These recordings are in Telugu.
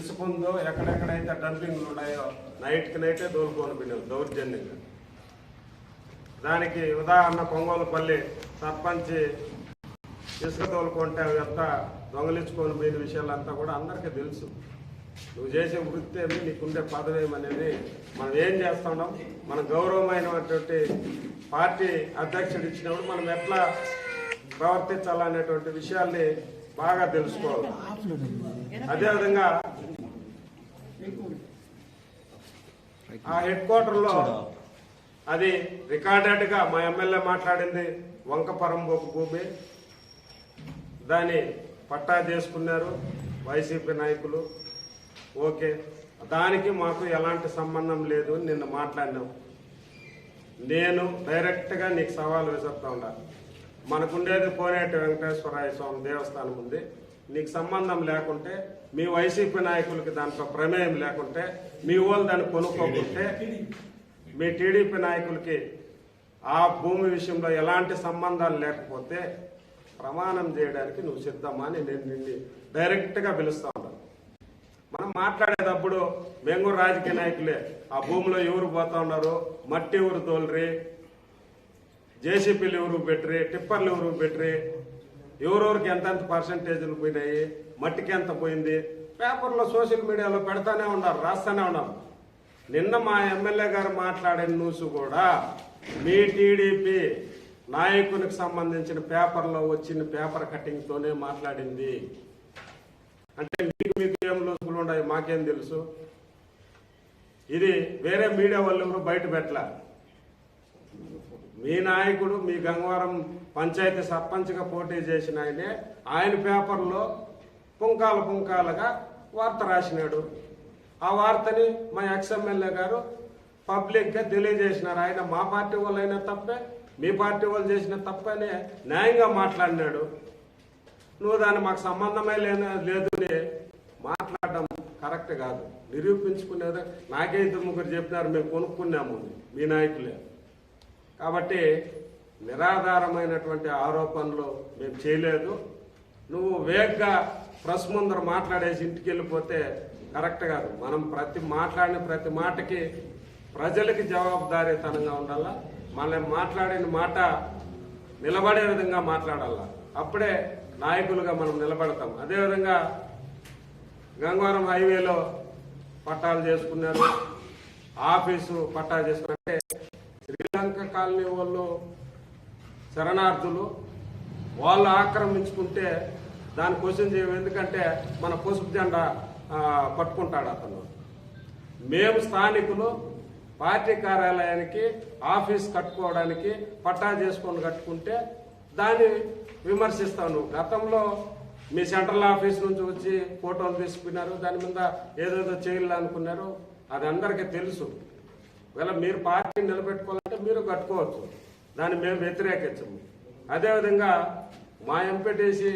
ఇసుకుందో ఎక్కడెక్కడైతే డంపింగ్లు ఉన్నాయో నైట్కి నైటే దోలుకొని పోయినాం దౌర్జన్యంగా. దానికి ఉదాహరణ కొంగోలుపల్లి సర్పంచ్ ఇసుక తోలుకుంటే అవి అంతా దొంగలించుకొని పోయిన విషయాలంతా కూడా అందరికీ తెలుసు. నువ్వు చేసే వృత్తి ఏమి నీకుండే పదవి అనేది మనం ఏం చేస్తున్నాం? మన గౌరవమైనటువంటి పార్టీ అధ్యక్షుడు ఇచ్చినప్పుడు మనం ఎట్లా ప్రవర్తించాలనేటువంటి విషయాల్ని బాగా తెలుసుకోవాలి. అదేవిధంగా ఆ హెడ్ క్వార్టర్లో అది రికార్డెడ్గా మా ఎమ్మెల్యే మాట్లాడింది వంకపరం భూమి దాన్ని పట్టా చేసుకున్నారు వైసీపీ నాయకులు. ఓకే దానికి మాకు ఎలాంటి సంబంధం లేదు అని నిన్న మాట్లాడినాం. నేను డైరెక్ట్గా నీకు సవాల్ విసురుతా ఉండా మనకుండేది కోనేటి వెంకటేశ్వరాయ స్వామి దేవస్థానం ఉంది. నీకు సంబంధం లేకుంటే మీ వైసీపీ నాయకులకి దాంట్లో ప్రమేయం లేకుంటే మీ వాళ్ళు దాన్ని కొనుక్కోకుంటే మీ టీడీపీ నాయకులకి ఆ భూమి విషయంలో ఎలాంటి సంబంధాలు లేకపోతే ప్రమాణం చేయడానికి నువ్వు సిద్ధమా అని నేను నిన్ను డైరెక్ట్గా పిలుస్తా ఉన్నాను. మనం మాట్లాడేటప్పుడు మేము కూడా రాజకీయ నాయకులే. ఆ భూమిలో ఎవరు పోతా ఉన్నారు మట్టి ఎవరు తోలరి జేసీపీలు ఎవరు పెట్టరి టిప్పర్లు ఎవరు పెట్టరి ఎవరెవరికి ఎంతెంత పర్సంటేజ్లు పోయినాయి మట్టికి ఎంత పోయింది? పేపర్లో సోషల్ మీడియాలో పెడతానే ఉన్నారు రాస్తానే ఉన్నారు. నిన్న మా ఎమ్మెల్యే గారు మాట్లాడిన న్యూస్ కూడా మీ టీడీపీ నాయకునికి సంబంధించిన పేపర్లో వచ్చిన పేపర్ కటింగ్తోనే మాట్లాడింది. అంటే మీకు మీకు ఏం లూసులు ఉన్నాయి? మాకేం తెలుసు? ఇది వేరే మీడియా వాళ్ళు ఎవరు బయట పెట్టలే? మీ నాయకుడు మీ గంగవరం పంచాయతీ సర్పంచ్గా పోటీ చేసిన ఆయనే ఆయన పేపర్లో పుంకాల పుంకాలుగా వార్త రాసినాడు. ఆ వార్తని మా ఎక్స్ఎమ్మెల్యే గారు పబ్లిక్గా తెలియజేసినారు. ఆయన మా పార్టీ వాళ్ళు అయినా తప్పే మీ పార్టీ వాళ్ళు చేసిన తప్పనే న్యాయంగా మాట్లాడినాడు. నువ్వు దాన్ని మాకు సంబంధమే లేని లేదు మాట్లాడడం కరెక్ట్ కాదు. నిరూపించుకునేది నాకే ఇద్దరు ముగ్గురు చెప్పినారు మేము కొనుక్కున్నాము మీ నాయకులే. కాబట్టి నిరాధారమైనటువంటి ఆరోపణలు మేము చేయలేదు. నువ్వు వేగ్గా ప్రెస్ ముందర మాట్లాడేసి ఇంటికి వెళ్ళిపోతే కరెక్ట్ కాదు. మనం ప్రతి మాట్లాడిన ప్రతి మాటకి ప్రజలకి జవాబుదారీతనంగా ఉండాలా? మనం మాట్లాడిన మాట నిలబడే విధంగా మాట్లాడాలా? అప్పుడే నాయకులుగా మనం నిలబడతాం. అదేవిధంగా గంగవరం హైవేలో పట్టాలు చేసుకున్నారు. ఆఫీసు పట్టా చేసుకుంటే శ్రీలంక కాలనీ వాళ్ళు శరణార్థులు వాళ్ళు ఆక్రమించుకుంటే దాని క్వశ్చన్ చేయం ఎందుకంటే మన పసుపు జెండా పట్టుకుంటాడు అతను. మేము స్థానికులు పార్టీ కార్యాలయానికి ఆఫీస్ కట్టుకోవడానికి పట్టా చేసుకొని కట్టుకుంటే దాన్ని విమర్శిస్తాను గతంలో మీ సెంట్రల్ ఆఫీస్ నుంచి వచ్చి ఫోటోలు తీసుకున్నారు దాని మీద ఏదేదో చేయాలనుకున్నారు అది అందరికీ తెలుసు. ఒకవేళ మీరు పార్టీని నిలబెట్టుకోవాలంటే మీరు కట్టుకోవచ్చు. దాన్ని మేము వ్యతిరేకించము. అదేవిధంగా మా ఎంపెటేసి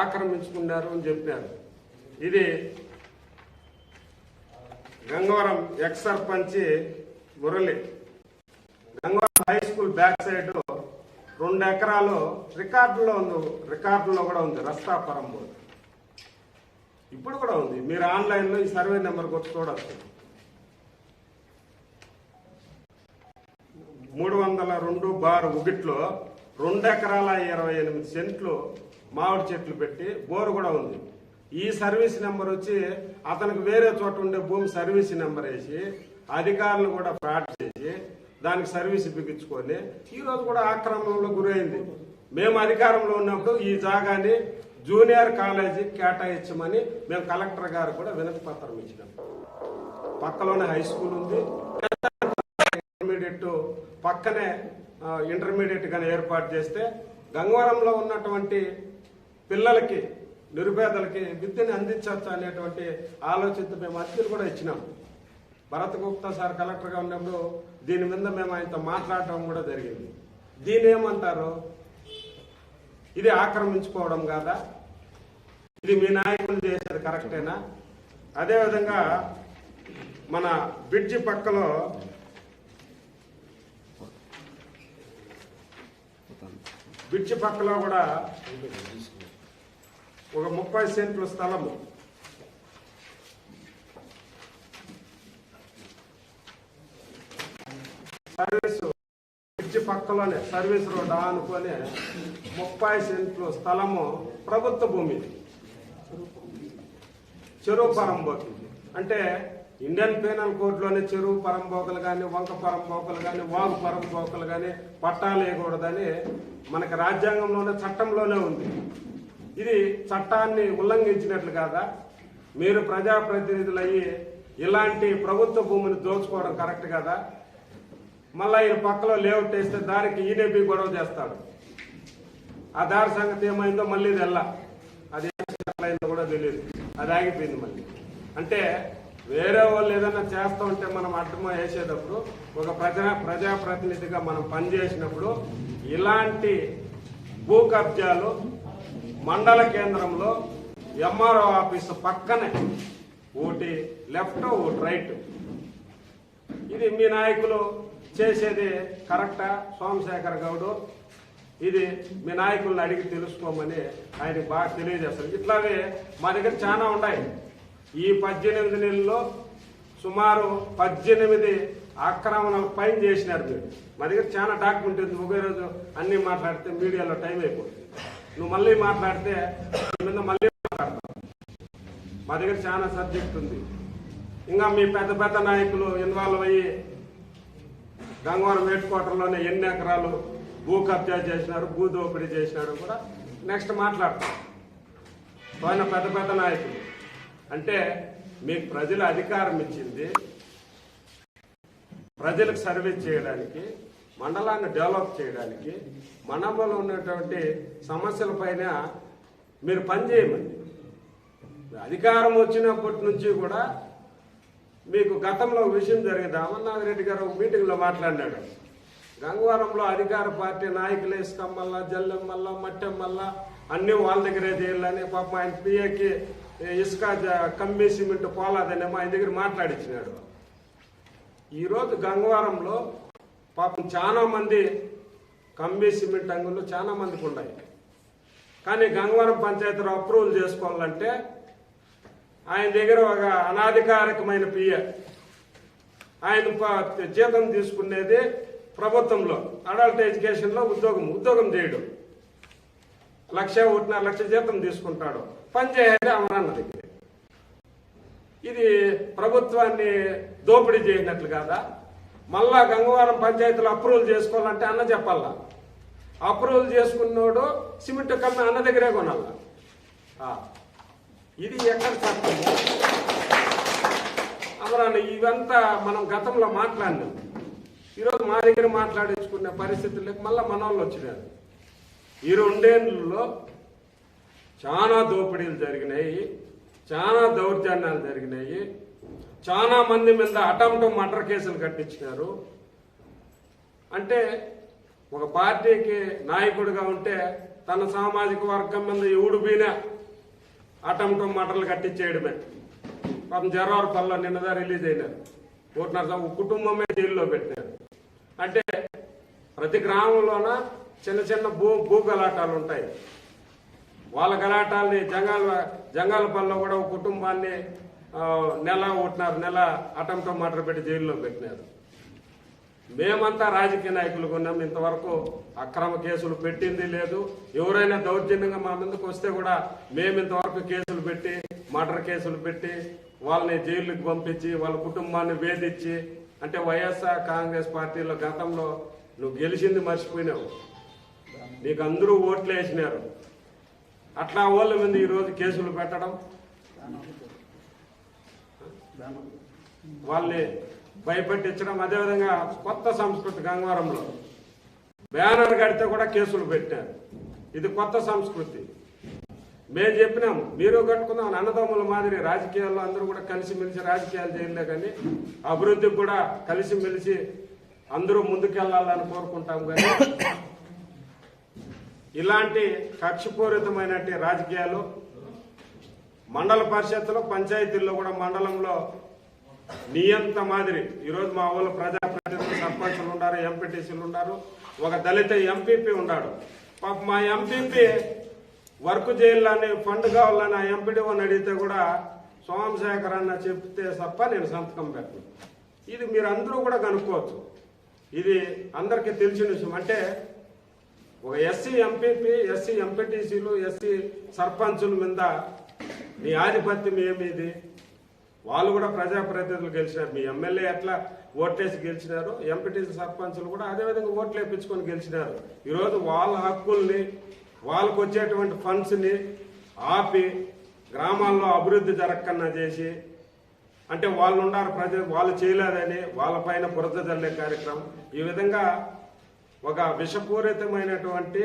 ఆక్రమించుకున్నారు అని చెప్పారు. ఇది గంగవరం ఎక్స్ సర్పంచి Murali. Gangavaram high school back side రెండు ఎకరాలు రికార్డులో ఉంది రికార్డులో కూడా ఉంది రస్తా బోర్డు ఇప్పుడు కూడా ఉంది. మీరు ఆన్లైన్లో ఈ సర్వే నెంబర్ కొట్టి చూడచ్చు. మూడు వందల రెండు బార్ ఒకటిలో రెండు ఎకరాల ఇరవై ఎనిమిది సెంట్లు మామిడి చెట్లు పెట్టి బోరు కూడా ఉంది. ఈ సర్వీస్ నెంబర్ వచ్చి అతనికి వేరే చోట ఉండే భూమి సర్వీస్ నెంబర్ వేసి అధికారులు కూడా ఫ్రాడ్ చేసి దానికి సర్వీస్ బిగించుకొని ఈరోజు కూడా ఆక్రమణలో గురైంది. మేము అధికారంలో ఉన్నప్పుడు ఈ జాగాని జూనియర్ కాలేజీ కేటాయించమని మేము కలెక్టర్ గారు కూడా వినతి పత్రం ఇచ్చినాం. పక్కలోనే హై స్కూల్ ఉంది. ఇంటర్మీడియట్ పక్కనే ఇంటర్మీడియట్ కానీ ఏర్పాటు చేస్తే గంగవరంలో ఉన్నటువంటి పిల్లలకి నిరుపేదలకి విద్యని అందించవచ్చు అనేటువంటి ఆలోచనతో మేము అర్జీలు కూడా ఇచ్చినాం. భరత్ గుప్తా సార్ కలెక్టర్గా ఉన్నప్పుడు దీని మీద మేము ఆయనతో మాట్లాడటం కూడా జరిగింది. దీని ఏమంటారు? ఇది ఆక్రమించుకోవడం కాదా? ఇది మీ నాయకులు చేసేది కరెక్టేనా? అదేవిధంగా మన బ్రిడ్జి పక్కలో బ్రిడ్జ్ పక్కలో కూడా ఒక ముప్పై సెంట్ల స్థలము. సర్వీస్ బ్రిడ్జ్ పక్కలోనే సర్వీస్ రోడ్ అనుకునే ముప్పై సెంట్ల స్థలము ప్రభుత్వ భూమి చెరువు అంటే ఇండియన్ పీనల్ కోడ్లోనే చెరువు పరంపోకలు కానీ వంక పరంపోకలు కానీ వాగు పరంపోకలు కానీ పట్టాలు వేయకూడదని మనకి రాజ్యాంగంలోనే చట్టంలోనే ఉంది. ఇది చట్టాన్ని ఉల్లంఘించినట్లు కాదా? మీరు ప్రజాప్రతినిధులు అయ్యి ఇలాంటి ప్రభుత్వ భూమిని దోచుకోవడం కరెక్ట్ కదా? మళ్ళీ ఈయన పక్కలో లేఅవుట్ వేస్తే దానికి ఈడీపీ గొడవ చేస్తాడు. ఆ దారి సంగతి ఏమైందో మళ్ళీ ఇది వెళ్ళా అది కూడా తెలియదు అది ఆగిపోయింది మళ్ళీ. అంటే వేరే వాళ్ళు ఏదైనా చేస్తూ ఉంటే మనం అర్థం వేసేటప్పుడు ఒక ప్రజా ప్రజాప్రతినిధిగా మనం పనిచేసినప్పుడు ఇలాంటి భూ కబ్జాలు మండల కేంద్రంలో ఎంఆర్ఓ ఆఫీసు పక్కనే ఒకటి లెఫ్ట్ ఒకటి రైట్. ఇది మీ నాయకులు చేసేది కరెక్టా? సోమశేఖర్ గౌడు ఇది మీ నాయకులను అడిగి తెలుసుకోమని ఆయనకి బాగా తెలియజేస్తారు ఇట్లాగే మా దగ్గర చాలా ఉన్నాయి. ఈ పద్దెనిమిది నెలల్లో సుమారు పద్దెనిమిది ఆక్రమణ పైన చేసినారు మీరు. మా దగ్గర చాలా డాక్యుమెంట్ ఉంది. ఒకే రోజు అన్ని మాట్లాడితే మీడియాలో టైం అయిపోతుంది. నువ్వు మళ్ళీ మాట్లాడితే మీద మళ్ళీ మాట్లాడతావు. మా దగ్గర చాలా సబ్జెక్ట్ ఉంది. ఇంకా మీ పెద్ద పెద్ద నాయకులు ఇన్వాల్వ్ అయ్యి గంగవరం హెడ్ క్వార్టర్లోనే ఎన్ని ఎకరాలు భూ కబ్జా చేసినారు భూ దోపిడీ చేసినారు కూడా నెక్స్ట్ మాట్లాడతాం. పైన పెద్ద పెద్ద నాయకులు. అంటే మీకు ప్రజల అధికారం ఇచ్చింది ప్రజలకు సర్వీస్ చేయడానికి మండలాన్ని డెవలప్ చేయడానికి మండలంలో ఉన్నటువంటి సమస్యల పైన మీరు పనిచేయమండి అధికారం వచ్చినప్పటి నుంచి కూడా మీకు గతంలో ఒక విషయం జరిగింది. అమర్నాథ్ రెడ్డి గారు ఒక మీటింగ్లో మాట్లాడినాడు. గంగవరంలో అధికార పార్టీ నాయకులు ఇసుకమ్మల్ల జల్లెమ్మల్లా మట్టెమ్మల్లా అన్నీ వాళ్ళ దగ్గరే చేయాలని పాపం ఆయన పిఏకి ఇసుక కమ్మి సిమెంట్ పోలాదనేమో ఆయన దగ్గర మాట్లాడించినాడు ఈరోజు గంగవరంలో పాపం చాలా మంది కమ్మి సిమెంట్ అంగులు చాలా మందికి ఉన్నాయి. కానీ గంగవరం పంచాయతీలో అప్రూవల్ చేసుకోవాలంటే ఆయన దగ్గర ఒక అనాధికారికమైన పిఏ. ఆయన జీతం తీసుకునేది ప్రభుత్వంలో అడల్ట్ ఎడ్యుకేషన్లో ఉద్యోగం ఉద్యోగం చేయడం. లక్ష ఒకటిన్నర లక్ష జీతం తీసుకుంటాడు. పని చేయాలి అమరన్న దగ్గర. ఇది ప్రభుత్వాన్ని దోపిడీ చేసినట్లు కాదా? మళ్ళా గంగవరం పంచాయతీలో అప్రూవల్ చేసుకోవాలంటే అన్న చెప్పాలా? అప్రూవల్ చేసుకున్నోడు సిమెంట్ కమ్మి అన్న దగ్గరే కొనాల? ఇది ఎక్కడ చట్టం అమరాన్న ఇవంతా మనం గతంలో మాట్లాడినాం. ఈరోజు మా దగ్గర మాట్లాడించుకునే పరిస్థితులకు మళ్ళీ మన వాళ్ళు వచ్చినారు. ఈ రెండేళ్ళలో చాలా దోపిడీలు జరిగినాయి చాలా దౌర్జన్యాలు జరిగినాయి. చాలా మంది మీద అటంప్ట్ మర్డర్ కేసులు కట్టించినారు. అంటే ఒక పార్టీకి నాయకుడిగా ఉంటే తన సామాజిక వర్గం మీద ఎవడు పోయినా అటంప్ట్ మటర్లు కట్టించేయడమే. పాపం జరవరపల్లిలో నిన్నదా రిలీజ్ అయినారు. ఒకటిన్నర కుటుంబమే జైల్లో పెట్టినారు. అంటే ప్రతి గ్రామంలోన చిన్న చిన్న భూ భూ గలాటాలు ఉంటాయి. వాళ్ళ గలాటాలని జంగాల జంగాల పనిలో కూడా ఒక కుటుంబాన్ని నెల ఒకటిన్నర నెల అటంతో మాటలు పెట్టి జైల్లో పెట్టినారు. మేమంతా రాజకీయ నాయకులు ఉన్నాం. ఇంతవరకు అక్రమ కేసులు పెట్టింది లేదు. ఎవరైనా దౌర్జన్యంగా మా ముందుకు వస్తే కూడా మేము ఇంతవరకు కేసులు పెట్టి మర్డర్ కేసులు పెట్టి వాళ్ళని జైలుకి పంపించి వాళ్ళ కుటుంబాన్ని వేధించి అంటే వైఎస్ఆర్ కాంగ్రెస్ పార్టీలో గతంలో నువ్వు గెలిచింది మర్చిపోయినావు. నీకు అందరూ ఓట్లు వేసినారు. అట్లా వాళ్ళ మీద ఈరోజు కేసులు పెట్టడం. వాళ్ళని భయపెట్టించడం అదేవిధంగా కొత్త సంస్కృతి గంగవరంలో బ్యానర్ కడితే కూడా కేసులు పెట్టారు. ఇది కొత్త సంస్కృతి. మేము చెప్పినాము మీరు కట్టుకున్నాం అన్నదమ్ముల మాదిరి రాజకీయాల్లో అందరూ కూడా కలిసిమెలిసి రాజకీయాలు చేయలే కానీ అభివృద్ధికి కూడా కలిసిమెలిసి అందరూ ముందుకెళ్ళాలని కోరుకుంటాం కానీ ఇలాంటి కక్షపూరితమైన రాజకీయాలు మండల పరిషత్తులో పంచాయతీల్లో కూడా మండలంలో నియంత మాదిరి. ఈరోజు మా ఊళ్ళో ప్రజాప్రతినిధులు సర్పంచులు ఉన్నారు ఎంపీటీసీలు ఉన్నారు ఒక దళిత ఎంపీపీ ఉన్నాడు. పాప మా ఎంపీపీ వర్క్ చేయాలని ఫండ్ కావాలని ఆ ఎంపీడీఓని అడిగితే కూడా సోమశేఖర్ అన్న చెప్తే తప్ప నేను సంతకం పెట్టను. ఇది మీరు అందరూ కూడా కనుక్కోవచ్చు. ఇది అందరికీ తెలిసిన విషయం. అంటే ఒక ఎస్సీ ఎంపీపీ ఎస్సీ ఎంపీటీసీలు ఎస్సీ సర్పంచుల మీద మీ ఆధిపత్యం ఏమిది? వాళ్ళు కూడా ప్రజాప్రతినిధులు గెలిచినారు. మీ ఎమ్మెల్యే ఎట్లా ఓట్లేసి గెలిచినారు ఎంపీటీసీ సర్పంచులు కూడా అదేవిధంగా ఓట్లు వేయించుకొని గెలిచినారు. ఈరోజు వాళ్ళ హక్కుల్ని వాళ్ళకు వచ్చేటువంటి ఫండ్స్ని ఆపి గ్రామాల్లో అభివృద్ధి జరగకుండా చేసి అంటే వాళ్ళు ఉన్నారు ప్రజలు వాళ్ళు చేయలేదని వాళ్ళపైన బురద జల్లే కార్యక్రమం. ఈ విధంగా ఒక విషపూరితమైనటువంటి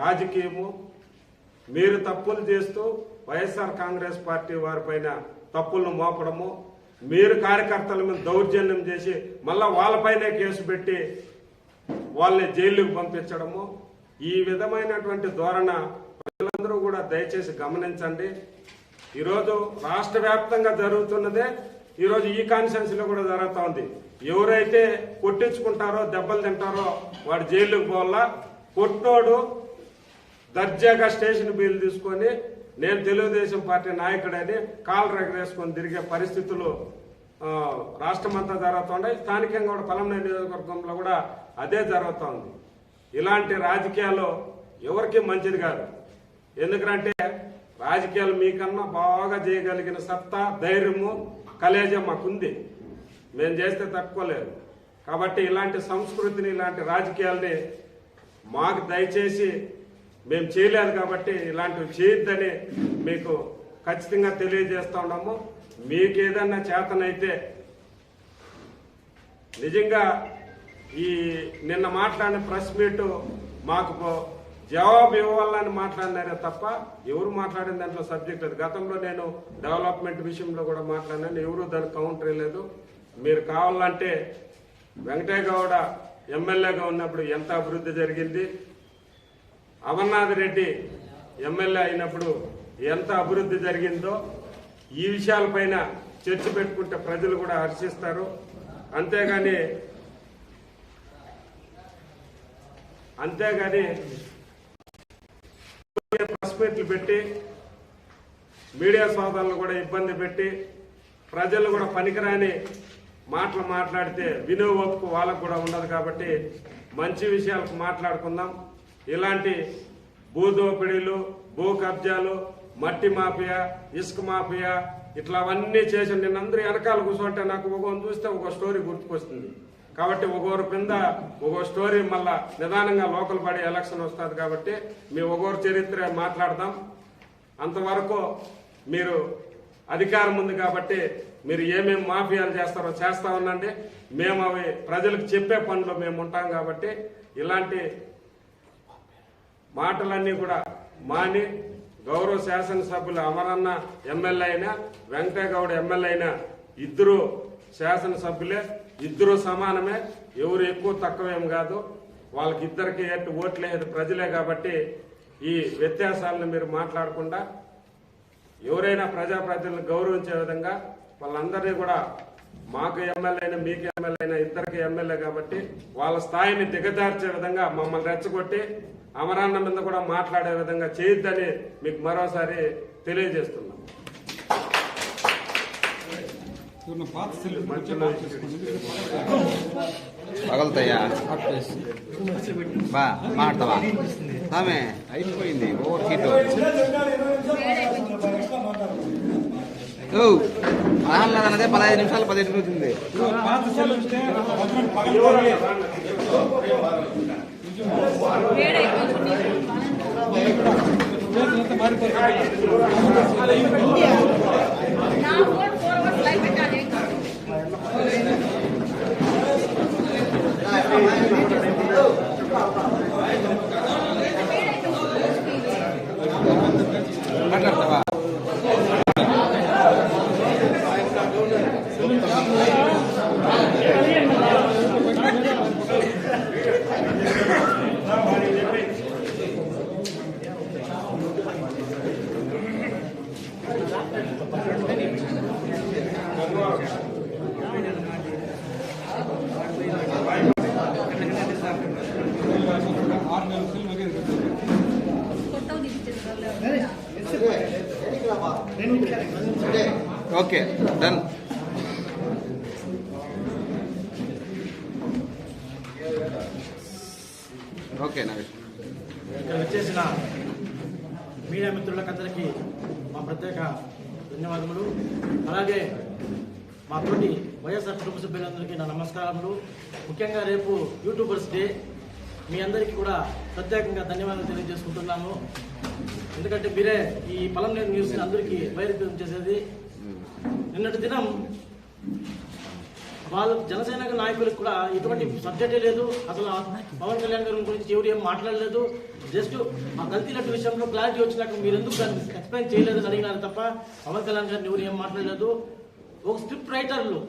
రాజకీయము. మీరు తప్పులు చేస్తూ వైఎస్ఆర్ కాంగ్రెస్ పార్టీ వారిపైన తప్పులను మోపడము. మీరు కార్యకర్తల మీద దౌర్జన్యం చేసి మళ్ళా వాళ్ళపైనే కేసు పెట్టి వాళ్ళని జైలుకు పంపించడము. ఈ విధమైనటువంటి ధోరణ ప్రజలందరూ కూడా దయచేసి గమనించండి. ఈరోజు రాష్ట్ర వ్యాప్తంగా జరుగుతున్నదే ఈరోజు ఈ కాన్స్టిట్యున్సీలో కూడా జరుగుతూ ఉంది. ఎవరైతే కొట్టించుకుంటారో దెబ్బలు తింటారో వాడు జైలుకు పోవాలా? కొట్టినోడు దర్జాగా స్టేషన్ బిల్లు తీసుకొని నేను తెలుగుదేశం పార్టీ నాయకుడని కాలు రగరేసుకొని తిరిగే పరిస్థితులు రాష్ట్రమంతా జరుగుతున్నాయి స్థానికంగా కూడా పలమనేరు నియోజకవర్గంలో కూడా అదే జరుగుతుంది ఇలాంటి రాజకీయాలు ఎవరికి మంచిది కాదు. ఎందుకంటే రాజకీయాలు మీకన్నా బాగా చేయగలిగిన సత్తా ధైర్యము కలేజం మాకుంది. మేము చేస్తే తక్కువ లేదు. కాబట్టి ఇలాంటి సంస్కృతిని ఇలాంటి రాజకీయాల్ని మాకు దయచేసి మేము చేయలేదు కాబట్టి ఇలాంటివి చేయొద్దని మీకు ఖచ్చితంగా తెలియజేస్తూ ఉన్నాము. మీకు ఏదన్నా చేతనైతే నిజంగా ఈ నిన్న మాట్లాడిన ప్రెస్ మీట్ మాకు జవాబు ఇవ్వాలని మాట్లాడినారే తప్ప ఎవరు మాట్లాడిన దాంట్లో సబ్జెక్ట్ లేదు. గతంలో నేను డెవలప్మెంట్ విషయంలో కూడా మాట్లాడినాను. ఎవరు దానికి కౌంటర్ లేదు మీరు కావాలంటే వెంకటయ్య గౌడ ఎమ్మెల్యేగా ఉన్నప్పుడు ఎంత అభివృద్ధి జరిగింది? అమర్నాథ్ రెడ్డి ఎమ్మెల్యే అయినప్పుడు ఎంత అభివృద్ధి జరిగిందో ఈ విషయాలపైన చర్చ పెట్టుకుంటే ప్రజలు కూడా హర్షిస్తారు. అంతేగాని అంతేగాని ప్రెస్ మీట్లు పెట్టి మీడియా సోదరులు కూడా ఇబ్బంది పెట్టి ప్రజలు కూడా పనికిరాని మాటలు మాట్లాడితే వినే ఓపిక వాళ్ళకు కూడా ఉండదు కాబట్టి మంచి విషయాలకు మాట్లాడుకుందాం. ఇలాంటి భూదోపిడీలు భూ కబ్జాలు మట్టి మాఫియా ఇసుక మాఫియా ఇట్లా అవన్నీ చేసి నిన్నందరూ వెనకాల కూర్చుంటే నాకు ఒక చూస్తే ఒక స్టోరీ గుర్తుకొస్తుంది. కాబట్టి ఒకరు కింద ఒక స్టోరీ మళ్ళా నిదానంగా లోకల్ బాడీ ఎలక్షన్ వస్తుంది కాబట్టి మీ ఒకరు చరిత్ర మాట్లాడదాం. అంతవరకు మీరు అధికారం ఉంది కాబట్టి మీరు ఏమేమి మాఫియాలు చేస్తారో చేస్తా ఉండండి. మేము అవి ప్రజలకు చెప్పే పనులు మేము ఉంటాం కాబట్టి ఇలాంటి మాటలన్నీ కూడా మాని గౌరవ శాసనసభ్యులు అమరన్న ఎమ్మెల్యే అయినా వెంకటగౌడ ఎమ్మెల్యే అయినా ఇద్దరు శాసనసభ్యులే ఇద్దరు సమానమే ఎవరు ఎక్కువ తక్కువేం కాదు. వాళ్ళకి ఇద్దరికి ఎట్టు ఓట్లేదు ప్రజలే కాబట్టి ఈ వ్యత్యాసాలను మీరు మాట్లాడకుండా ఎవరైనా ప్రజాప్రతినిధులను గౌరవించే విధంగా వాళ్ళందరినీ కూడా మాకు ఎమ్మెల్యే అయినా మీకు ఎమ్మెల్యే అయినా ఇద్దరికి ఎమ్మెల్యే కాబట్టి వాళ్ళ స్థాయిని దిగజార్చే విధంగా మమ్మల్ని రెచ్చగొట్టి అమరాన్న మీద కూడా మాట్లాడే విధంగా చేయొద్దని మీకు మరోసారి తెలియజేస్తున్నాం పగలుతాయా బా మాడతావా ఆమె అయిపోయింది ఓవర్ హీట్ ఓ అన్నదే పదహైదు నిమిషాలు పదిహేను అవుతుంది పాత ఓకే డన్. ఓకే నరేష్ ఇక్కడ వచ్చేసిన మీడియా మిత్రులకందరికీ మా ప్రత్యేక ధన్యవాదములు. అలాగే మా తోటి వైఎస్ఆర్ కుటుంబ సభ్యులందరికీ నా నమస్కారములు. ముఖ్యంగా రేపు యూట్యూబర్స్ డే. మీ అందరికీ కూడా ప్రత్యేకంగా ధన్యవాదాలు తెలియజేసుకుంటున్నాము. ఎందుకంటే మీరే ఈ పలంనేరు న్యూస్ని అందరికీ వైరుధ్యం చేసేది. నిన్నటి దినం వాళ్ళు జనసేన నాయకులకు కూడా ఎటువంటి సబ్జెక్టే లేదు. అసలు పవన్ కళ్యాణ్ గారి గురించి ఎవరు ఏం మాట్లాడలేదు. జస్ట్ ఆ కల్తీలట్టు విషయంలో క్లారిటీ వచ్చినాక మీరు ఎందుకు దాన్ని ఎక్స్ప్లెయిన్ చేయలేదని అడిగినారు తప్ప పవన్ కళ్యాణ్ గారిని ఎవరు ఏం మాట్లాడలేదు. ఒక స్క్రిప్ట్ రైటర్లు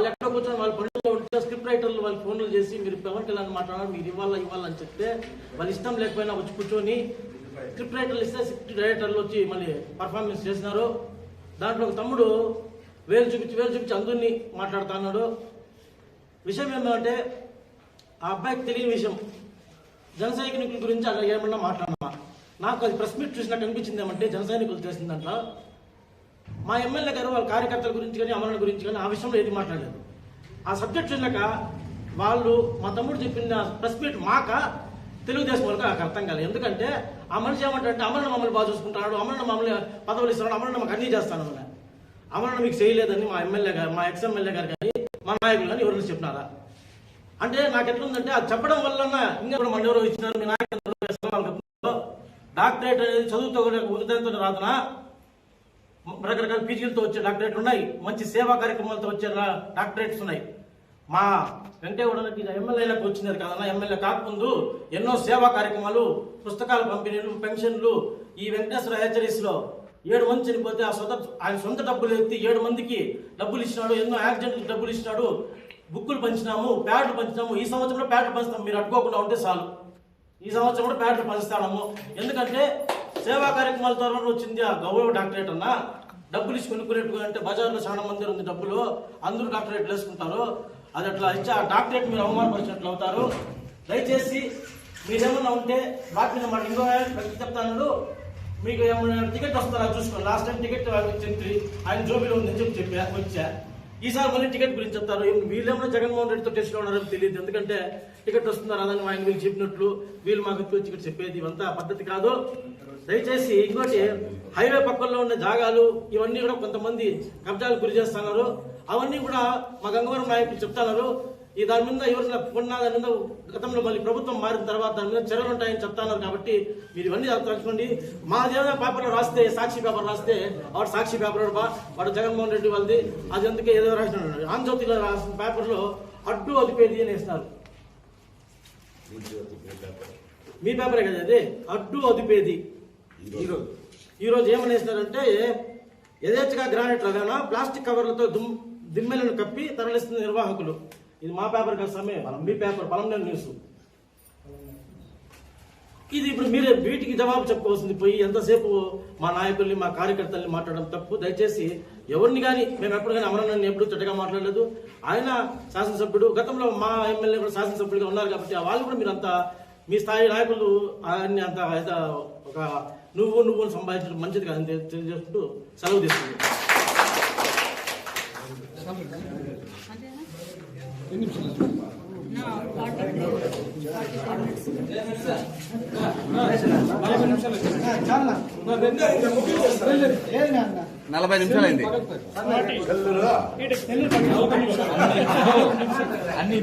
వాళ్ళు ఎక్కడ కూర్చొని వాళ్ళ పనుల్లో ఉంటే స్క్రిప్ట్ రైటర్లు వాళ్ళు ఫోన్లు చేసి మీరు పవన్ కళ్యాణ్ మాట్లాడారు మీరు ఇవ్వాలా ఇవ్వాలని చెప్తే వాళ్ళు ఇష్టం లేకపోయినా వచ్చి కూర్చొని స్క్రిప్ట్ రైటర్లు ఇస్తే స్క్రిప్ట్ రైటర్లు వచ్చి మళ్ళీ పర్ఫార్మెన్స్ చేసినారు. దాంట్లో ఒక తమ్ముడు వేలు చూపించి వేలు చూపించి అందరినీ మాట్లాడుతున్నాడు విషయం ఏమంటే ఆ అబ్బాయికి తెలియని విషయం. జన సైనికుల గురించి అక్కడ ఏమన్నా మాట్లాడమా? నాకు అది ప్రెస్ మీట్ చూసినట్టు అనిపించింది ఏమంటే జన సైనికులు చేసిందంట. మా ఎమ్మెల్యే గారు వాళ్ళ కార్యకర్తల గురించి కానీ అమరణ గురించి కానీ ఆ విషయంలో ఏది మాట్లాడలేదు. ఆ సబ్జెక్ట్ చూసినాక వాళ్ళు మా తమ్ముడు చెప్పిన ప్రెస్ మీట్ మాక తెలుగుదేశం వాళ్ళకి నాకు అర్థం కాలేదు. ఎందుకంటే ఆ మనిషి ఏమంటే అమరణ మమ్మల్ని బాగా చూసుకుంటాడు అమరణ మమ్మల్ని పదవులు ఇస్తున్నాడు అమరణ మాకు అన్నీ చేస్తాను అన్న. అమరణ మీకు చేయలేదని మా ఎమ్మెల్యే గారు మా ఎక్స్ ఎమ్మెల్యే గారు కానీ మా నాయకులు కానీ ఎవరైనా చెప్పినారా? అంటే నాకు ఎట్లుందంటే అది చెప్పడం వల్ల ఇంకా కూడా మన ఎవరో ఇచ్చినారు మీ నాయకులు డాక్టరేట్ అనేది చదువుతో కూడా ఉదయంతో రాదునా? రకరకాల పీజీలతో వచ్చే డాక్టరేట్ ఉన్నాయి. మంచి సేవా కార్యక్రమాలతో వచ్చే డాక్టరేట్స్ ఉన్నాయి. మా వెంకటగౌడకి ఎమ్మెల్యేలకు వచ్చినారు కదన్నా ఎమ్మెల్యే కాకముందు ఎన్నో సేవా కార్యక్రమాలు పుస్తకాల పంపిణీలు పెన్షన్లు ఈ వెంకటేశ్వర హెచ్చరీస్లో ఏడు మంది చనిపోతే ఆ సొంత ఆయన సొంత డబ్బులు ఎత్తి ఏడు మందికి డబ్బులు ఇచ్చినాడు ఎన్నో యాక్సిడెంట్కి డబ్బులు ఇచ్చినాడు బుక్కులు పంచినాము ప్యాడ్లు పంచినాము. ఈ సంవత్సరంలో ప్యాడ్లు పంచుతాము మీరు అడ్డుకోకుండా ఉంటే చాలు. ఈ సంవత్సరం కూడా ప్యాడ్లు పంచుతాము. ఎందుకంటే సేవా కార్యక్రమాల ద్వారా వచ్చింది. ఆ గౌరవ డాక్టరేట్ అన్న. డబ్బులు ఇచ్చి కొనుక్కునేట్టుగా అంటే బజార్లో చాలా మంది ఉంది డబ్బులు. అందరూ డాక్టరేట్లు వేసుకుంటారు. అది అట్లా ఇచ్చి ఆ డాక్టరేట్ మీరు అవమానపరిచినట్లు అవుతారు. దయచేసి మీరేమన్నా ఉంటే వాటి మీద మాట ఇంకో చెప్తాను మీకు ఏమైనా టికెట్ వస్తారా చూసుకోండి. లాస్ట్ టైం టికెట్ చెప్తే ఆయన జోబీలో ఉందని చెప్పి చెప్పా వచ్చా. ఈసారి మళ్ళీ టికెట్ గురించి చెప్తారు. వీళ్ళేమన్నా జగన్మోహన్ రెడ్డితో టెస్ట్ ఉన్నారో తెలియదు. ఎందుకంటే టికెట్ వస్తున్నారు అదని ఆయన వీళ్ళు చెప్పినట్లు. వీళ్ళు మాకు ఎక్కువ టికెట్ చెప్పేది ఇవంతా పద్ధతి కాదు. దయచేసి ఇంకోటి హైవే పక్కల్లో ఉన్న జాగాలు ఇవన్నీ కూడా కొంతమంది కబ్జాలు గురి చేస్తున్నారు. అవన్నీ కూడా మా గంగవరం నాయకులు చెప్తున్నారు. ఈ దాని మీద ఎవరైనా కొన్నా దాని మీద గతంలో మళ్ళీ ప్రభుత్వం మారిన తర్వాత దాని మీద చర్యలు ఉంటాయని చెప్తున్నారు కాబట్టి మీరు ఇవన్నీ తెలుసుకోండి మా ఏదైనా పేపర్లో రాస్తే సాక్షి పేపర్ రాస్తే వాడు సాక్షి పేపర్ బా వాడు జగన్మోహన్ రెడ్డి వాళ్ళది అది అందుకే ఏదో రాసిన ఆంధ్రజ్యోతిలో రాసిన పేపర్లో అడ్డు అదిపేది అని వేస్తున్నారు. మీ పేపరే కదా అది? అడ్డు అదిపేది ఈ రోజు ఏమని వేసినారంటే యథేచ్ఛగా గ్రానైట్ రవాణా ప్లాస్టిక్ కవర్లతో దుమ్ దిమ్మెలను కప్పి తరలిస్తున్న నిర్వాహకులు. ఇది మా పేపర్ కాదు సమయం. మీ పేపర్ పలంనేరు న్యూస్ ఇది ఇప్పుడు మీరే వీటికి జవాబు చెప్పుకోవాల్సింది. పోయి ఎంతసేపు మా నాయకుల్ని మా కార్యకర్తల్ని మాట్లాడడం తప్పు? దయచేసి ఎవరిని కానీ మేము ఎప్పుడు కానీ అమరనాన్ని ఎప్పుడు చెడ్డగా మాట్లాడలేదు. ఆయన శాసనసభ్యుడు గతంలో మా ఎమ్మెల్యే కూడా శాసనసభ్యుడిగా ఉన్నారు కాబట్టి ఆ వాళ్ళు కూడా మీరు అంత మీ స్థాయి నాయకులు ఆయన్ని అంత ఒక నువ్వు నువ్వు సంపాదించడం మంచిది కాదని తెలి- తెలియజేసుకుంటూ సెలవు తీసుకుంది. ఎన్ని నిమిషాలు No, 40 44 minutes. నలభై నిమిషాలు. అయింది అన్ని